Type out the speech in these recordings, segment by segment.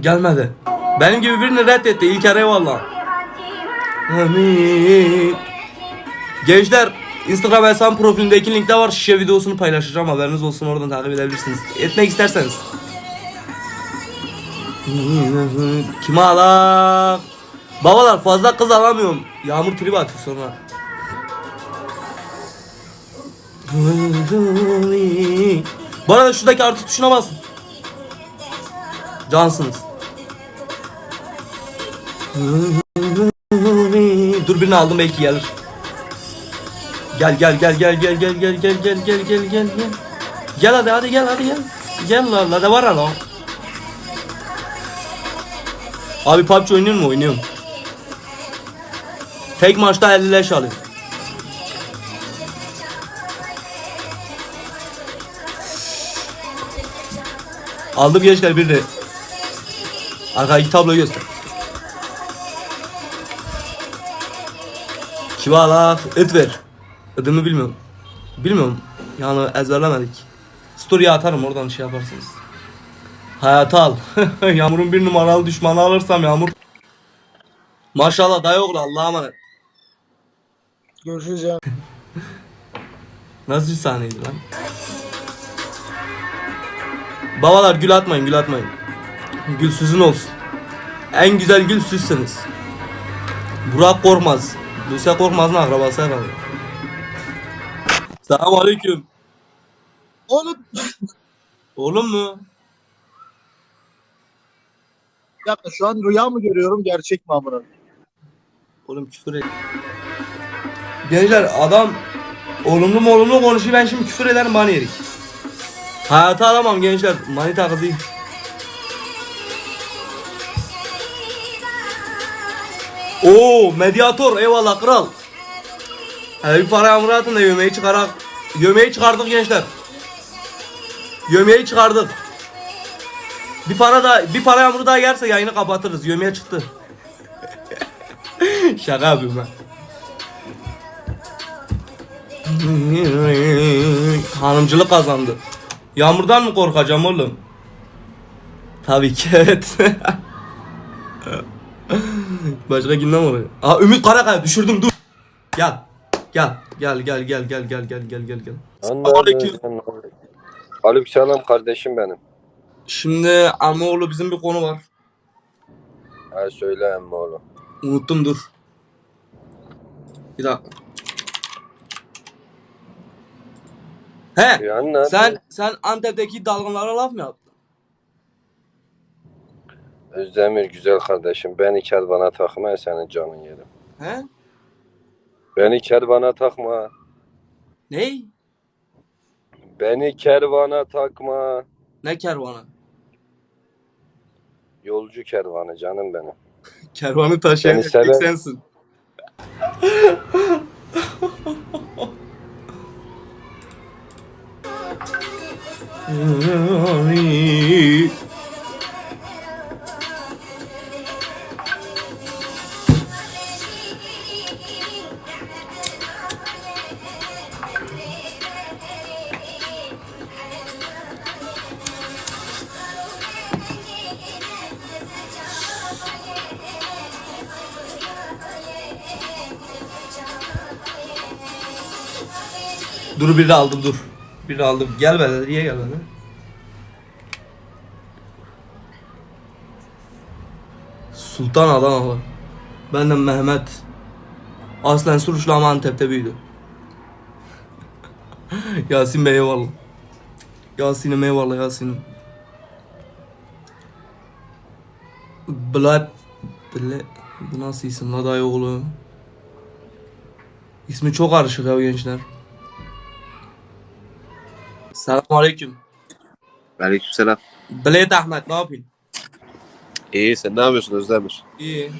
Gelmedi. Benim gibi birini reddetti. İlker eyvallah. Amin. Gençler Instagram hesabım profilindeki linkte var. Şişe videosunu paylaşacağım. Haberiniz olsun oradan takip edebilirsiniz. Etmek isterseniz. Kime alak? Babalar fazla kız alamıyorum. Yağmur trip atıyor sonra. Bu arada şuradaki artı tuşuna basın. Cansınız. Dur birini aldım belki gelir. Gel gel gel gel gel gel gel gel gel gel gel gel gel. Gel hadi hadi gel hadi gel. Gel la la da var la. Abi PUBG oynuyor mu? Oynuyorum. Tek maçta 50 leş alıyorum. Aldım gençler birini. Arkadaki tabloyu göster. Kivala et ver. Adımı bilmiyorum. Bilmiyorum. Yani ezberlemedik. Story'e atarım oradan şey yaparsınız. Hayatı al. Yağmur'un bir numaralı düşmanı alırsam Yağmur. Maşallah dayı oğlu Allah'a emanet. Görüşürüz ya. Nasıl bir sahneydi lan? Babalar gül atmayın gül atmayın. Gül sizin olsun. En güzel gül sizsiniz. Burak Korkmaz. Buse Korkmaz'ın akrabası herhalde. Selamun aleyküm. Oğlum Oğlum mu? bir dakika şu an rüya mı görüyorum gerçek mi amına? Oğlum küfür et. Gençler adam olumlu mu olumlu konuşuyor ben şimdi küfür ederim bana yerik. Hayata alamam gençler. Manita kızıyım. Oo medyator eyvallah kral. Hele bir para yağmuru atın da yemeği çıkarak. Yemeği çıkardık gençler. Yemeği çıkardık. Bir para da bir para yağmuru daha gelirse yayını kapatırız. Yemeğe çıktı. Şaka yapıyorum ben. Hanımcılık kazandı. Yağmurdan mı korkacağım oğlum? Tabii ki evet. Başka kimden oluyor? Aa Ümit Karakaya düşürdüm dur. Gel. Gel. Gel gel gel gel gel gel gel gel gel. Aleyküm. Aleykümselam kardeşim benim. Şimdi Amoğlu bizim bir konu var. Ha söyle emmi oğlum. Unuttum dur. Bir dakika. He. Yani? Sen sen Antep'teki dalgınlara laf mı yaptın? Özdemir güzel kardeşim. Beni kervana takma ya senin canın yerim. He? Beni kervana takma. Ney? Beni kervana takma. Ne kervanı? Yolcu kervanı canım benim. Kervanı taşıyan Seni erkek seven- sensin. Dur bir de aldım dur. Bir de aldım. Gel be niye gelmedi? Sultan Adanalı. Benden Mehmet. Aslen Suruçlu ama Antep'te büyüdü. Yasin Bey eyvallah. Yasin'im eyvallah Yasin'im. Blat Bile Bu nasıl isim la dayı oğlu? İsmi çok karışık ya gençler. Selamun aleyküm. Aleykümselam. Blade Ahmet ne yapıyorsun? İyi sen ne yapıyorsun Özdemir? İyi.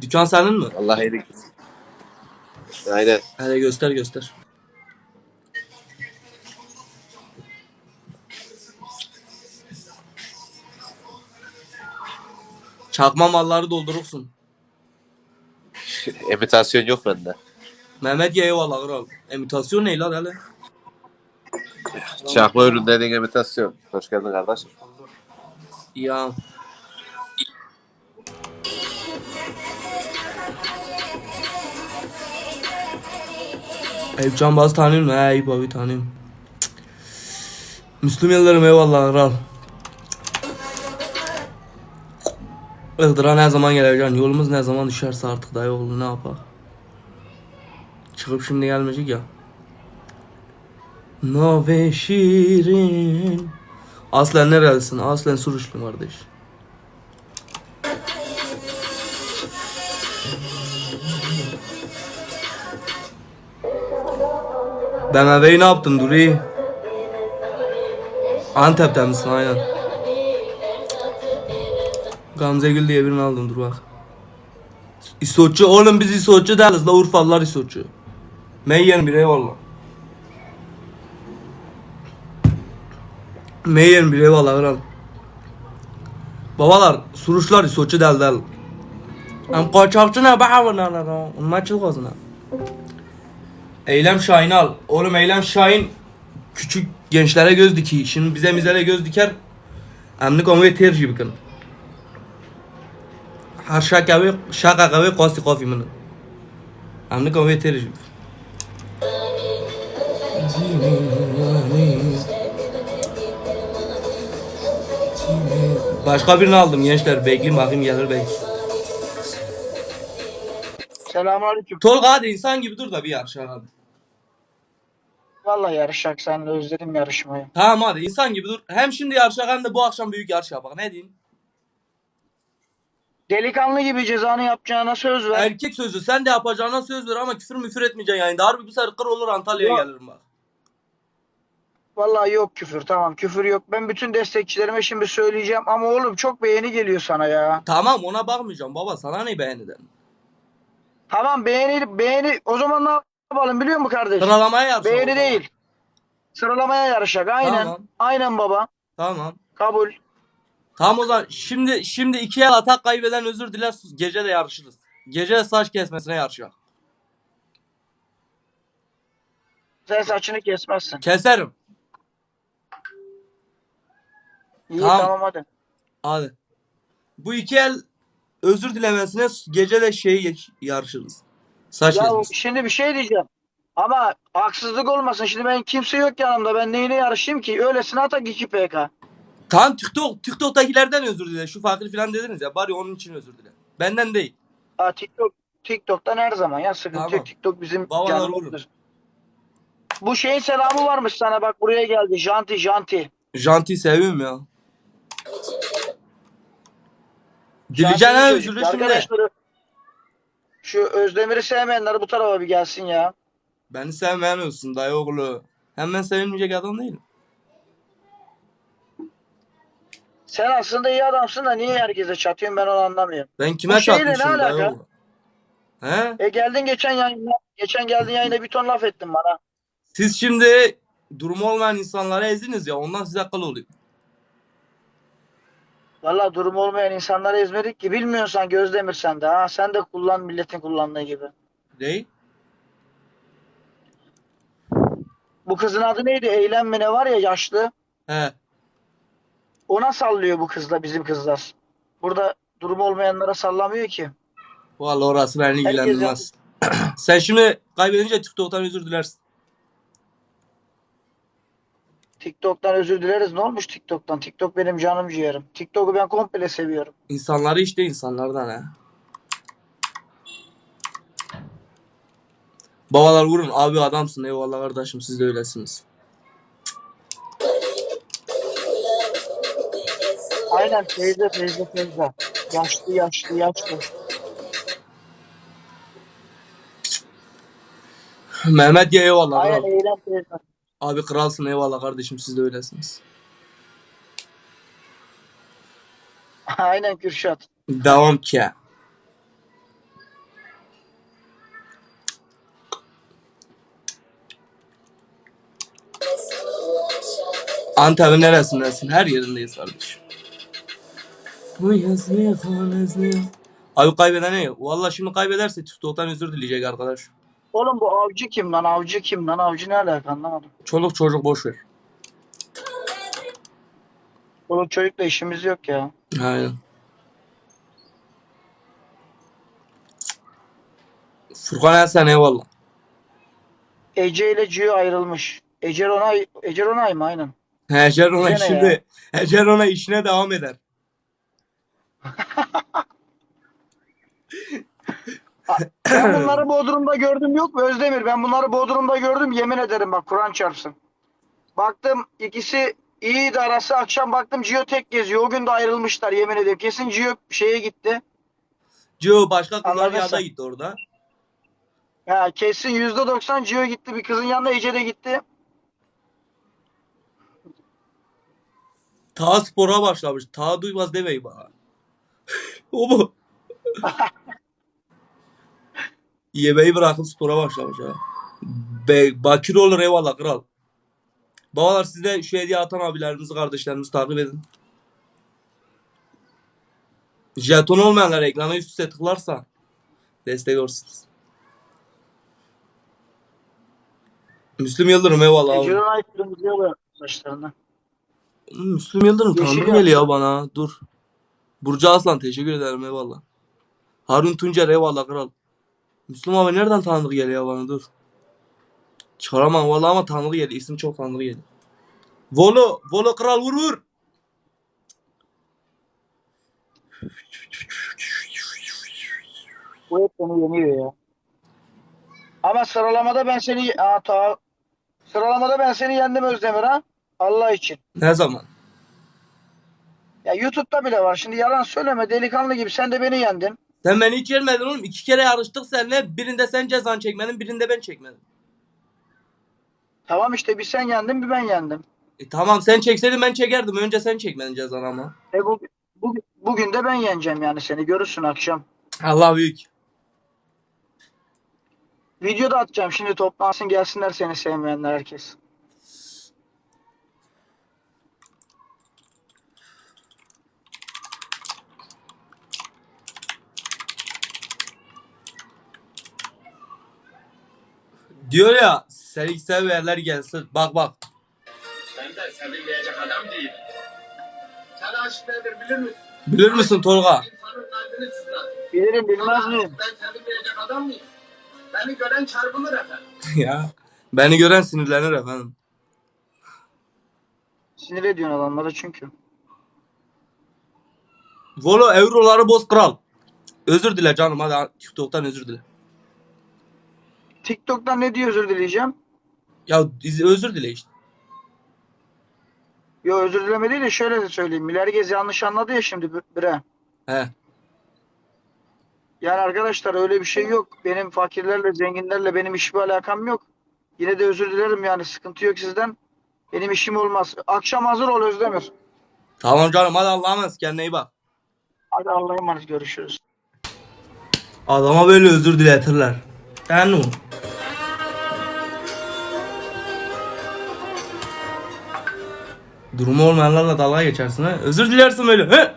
Dükkan senin mi? Allah iyilik. Aynen. Hadi göster göster. Çakma malları doldurursun. Imitasyon yok bende. Mehmet ye eyvallah kral. Emitasyon ne lan hele? Çakma ürünlerin imitasyon. Hoş geldin kardeş. Ya. Eyüp Canbaz tanıyorum. He Eyüp abi tanıyorum. Müslüm Yıldırım eyvallah kral. Iğdır'a ne zaman geleceksin? Yolumuz ne zaman düşerse artık dayı oğlu ne yapar? Çıkıp şimdi gelmeyecek ya. Nove şirin. Aslen nerelisin? Aslen Suruçlu kardeş. BMW'yi ne yaptın Duri? Antep'ten misin aynen. Gamze Gül diye birini aldım dur bak. İsoççu oğlum biz İsoççu değiliz la Urfalılar İsoççu. Meyyen bir eyvallah. Meyyen bir eyvallah kral. Babalar Suruçlar İsoççu değil değil. Am kaçakçı ne bahavına la Onlar çılgazına. Eylem Şahin al. Oğlum Eylem Şahin küçük gençlere göz dikiyor. Şimdi bize mizere göz diker. Emni konuyu tercih bakın. Her şaka ve şaka ve kosti kofi mını. Emni konuyu tercih. Başka birini aldım gençler. Bekleyin bakayım gelir belki. Selamünaleyküm. Tolga hadi insan gibi dur da bir yarışalım hadi. Vallahi yarışacak seninle özledim yarışmayı. Tamam hadi insan gibi dur. Hem şimdi yarışak hem de bu akşam büyük yarış yapak. Ne diyeyim? Delikanlı gibi cezanı yapacağına söz ver. Erkek sözü sen de yapacağına söz ver ama küfür müfür etmeyeceksin yani. Harbi bu sefer kır olur Antalya'ya Yok. gelirim bak. Vallahi yok küfür tamam küfür yok. Ben bütün destekçilerime şimdi söyleyeceğim ama oğlum çok beğeni geliyor sana ya. Tamam ona bakmayacağım baba sana ne beğeniden. Tamam beğeni beğeni o zaman ne yapalım biliyor musun kardeş? Sıralamaya yarışalım. Beğeni değil. Sıralamaya yarışacak aynen. Tamam. Aynen baba. Tamam. Kabul. Tamam o zaman şimdi şimdi iki el atak kaybeden özür diler gece de yarışırız. Gece de saç kesmesine yarışacak. Sen saçını kesmezsin. Keserim. İyi Tamam. tamam, hadi. Hadi. Bu iki el özür dilemesine gece de şey yarışırız. Saç Ya kesmesi. şimdi bir şey diyeceğim. Ama haksızlık olmasın. Şimdi ben kimse yok yanımda. Ben neyine yarışayım ki? Öylesine atak 2 PK. Tamam TikTok, TikTok'takilerden özür dile. Şu fakir falan dediniz ya. Bari onun için özür dile. Benden değil. Ha, TikTok TikTok'tan her zaman ya sıkıntı Tamam. yok. TikTok bizim Babalar canımızdır. Bu şeyin selamı varmış sana bak buraya geldi. Janti janti. Janti seviyorum ya. Dile şimdi. Arkadaşları şu Özdemir'i sevmeyenler bu tarafa bir gelsin ya. Beni sevmeyen olsun dayı oğlu. Hemen sevilmeyecek adam değilim. Sen aslında iyi adamsın da niye herkese çatıyorsun ben onu anlamıyorum. Ben kime Bu şeyle ne dayı alaka? oğlu? He? E geldin geçen yayında, geçen geldin yayında bir ton laf ettin bana. Siz şimdi durumu olmayan insanlara eziniz ya. Ondan size akıl oluyor. Valla durum olmayan insanları ezmedik ki bilmiyorsan Gözdemir sen de ha sen de kullan milletin kullandığı gibi. Değil. Bu kızın adı neydi? Eylem mi ne var ya yaşlı. He. Ona sallıyor bu kızla bizim kızlar. Burada durum olmayanlara sallamıyor ki. Vallahi orası beni Herkes ilgilendirmez. Sen şimdi kaybedince TikTok'tan özür dilersin. TikTok'tan özür dileriz. Ne olmuş TikTok'tan? TikTok benim canım ciğerim. TikTok'u ben komple seviyorum. İnsanları işte insanlardan ha. Babalar vurun abi adamsın eyvallah kardeşim siz de öylesiniz. Aynen teyze teyze teyze. Yaşlı yaşlı yaşlı. Mehmet ya eyvallah Aynen. Eylem teyze. Abi kralsın eyvallah kardeşim siz de öylesiniz. Aynen Kürşat. Devam ki. Antep'in neresindesin? Her yerindeyiz kardeşim. Bu yaz ne ne Abi kaybeden ne? Valla şimdi kaybederse TikTok'tan özür dileyecek arkadaş. Oğlum bu avcı kim lan? Avcı kim lan? Avcı ne alaka anlamadım. Çoluk çocuk boş ver. Oğlum çocukla işimiz yok ya. Aynen. Furkan Hasan eyvallah. Ece ile Gio ayrılmış. Ece Onay, Ece Onay mı aynen. Ece ona şimdi Ece ona işine devam eder. Ben bunları Bodrum'da gördüm yok mu Özdemir? Ben bunları Bodrum'da gördüm yemin ederim bak Kur'an çarpsın. Baktım ikisi iyiydi arası akşam baktım Gio tek geziyor. O gün de ayrılmışlar yemin ederim. Kesin Gio şeye gitti. Joe başka kızlar Anladın sen. gitti orada. Ya kesin %90 Gio gitti. Bir kızın yanına Ece de gitti. Ta spora başlamış. Ta duymaz demeyin bana. o mu? Yemeği bırakıp spora başlamış ha. Be Bakir olur eyvallah kral. Babalar siz de şu hediye atan abilerimizi kardeşlerimizi takip edin. Jeton olmayanlar ekrana üst üste tıklarsa destek olursunuz. Müslüm Yıldırım eyvallah abi. Ece Onay kırmızıya boyamış saçlarını. Müslüm Yıldırım Yeşil tanıdık yaptı. geliyor bana. Dur. Burcu Aslan teşekkür ederim eyvallah. Harun Tuncer eyvallah kral. Müslüm abi nereden tanıdık geliyor bana dur. Çıkaramam vallahi ama tanıdık geliyor. İsim çok tanıdık geliyor. Volo, Volo kral vur vur. Bu hep beni yeniyor ya. Ama sıralamada ben seni Aa, ta... sıralamada ben seni yendim Özdemir ha. Allah için. Ne zaman? Ya YouTube'da bile var. Şimdi yalan söyleme delikanlı gibi sen de beni yendin. Sen beni hiç yenmedin oğlum. İki kere yarıştık seninle. Birinde sen cezan çekmedin, birinde ben çekmedim. Tamam işte bir sen yendin bir ben yendim. E tamam sen çekseydin ben çekerdim. Önce sen çekmedin cezanı ama. E bu, bu, bugün de ben yeneceğim yani seni görürsün akşam. Allah büyük. Video da atacağım şimdi toplansın gelsinler seni sevmeyenler herkes. Diyor ya seni severler gelsin. Bak bak. Ben de sevilmeyecek adam değilim. Sen aşk nedir bilir misin? Bilir misin Tolga? İnsanın kalbini sızlar. Bilirim bilmez miyim? Ben sevilmeyecek adam mıyım? Beni gören çarpılır efendim. ya. Beni gören sinirlenir efendim. Sinir ediyorsun adamları çünkü. Volo euroları boz kral. Özür dile canım hadi TikTok'tan özür dile. TikTok'tan ne diye özür dileyeceğim? Ya özür dile işte. Yo özür dileme değil de şöyle de söyleyeyim. Milergez yanlış anladı ya şimdi bire. He. Yani arkadaşlar öyle bir şey yok. Benim fakirlerle, zenginlerle benim hiçbir alakam yok. Yine de özür dilerim yani sıkıntı yok sizden. Benim işim olmaz. Akşam hazır ol Özdemir. Tamam canım hadi Allah'a emanet kendine iyi bak. Hadi Allah'a emanet görüşürüz. Adama böyle özür diletirler. O. Durumu olmayanlarla dalga geçersin ha. Özür dilersin böyle. He?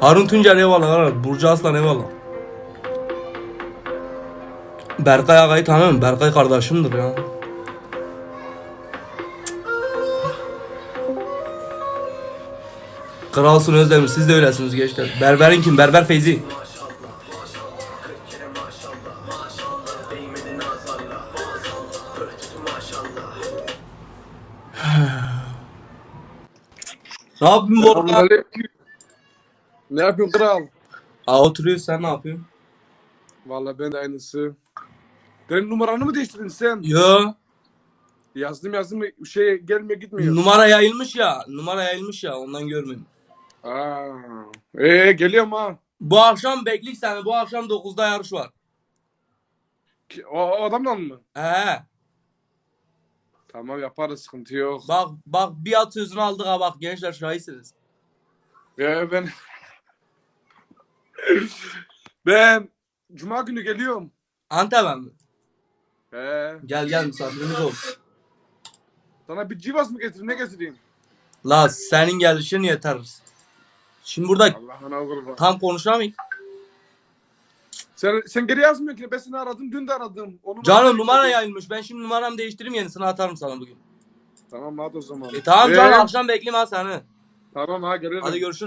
Harun Tuncer eyvallah. Burcu Aslan eyvallah. Berkay Aga'yı tanırım. Berkay kardeşimdir ya. Kralsın Özdemir. Siz de öylesiniz gençler. Berberin kim? Berber Feyzi. Ne yapıyorsun? Selamünaleyküm. Ne yapıyorsun kral? Aa oturuyorsun sen ne yapıyorsun? Vallahi ben de aynısı. Benim numaranı mı değiştirdin sen? Yo. Yazdım yazdım şey gelmiyor gitmiyor. Numara yayılmış ya. Numara yayılmış ya ondan görmüyorum. Aa. Ee geliyorum ha. Bu akşam beklik seni. Bu akşam 9'da yarış var. Ki- O, o adamla mı? He. Tamam yaparız sıkıntı yok. Bak bak bir at sözünü aldık ha bak gençler şahitsiniz. Ee, ben ben Cuma günü geliyorum. Antep'e mi? Ee, Gel gel misafirimiz ol. sana bir civas mı getireyim ne getireyim? La senin gelişin yeter. Şimdi burada Allah'ına kurban. tam konuşamayız. Sen, sen geri yazmıyorsun ki ben seni aradım dün de aradım. Onu Canım numara yayılmış. Ben şimdi numaramı değiştireyim yenisini atarım sana bugün. Tamam hadi o zaman. E tamam Ee, canım akşam bekleyeyim ha seni. Tamam ha gelirim. Hadi görüşürüz.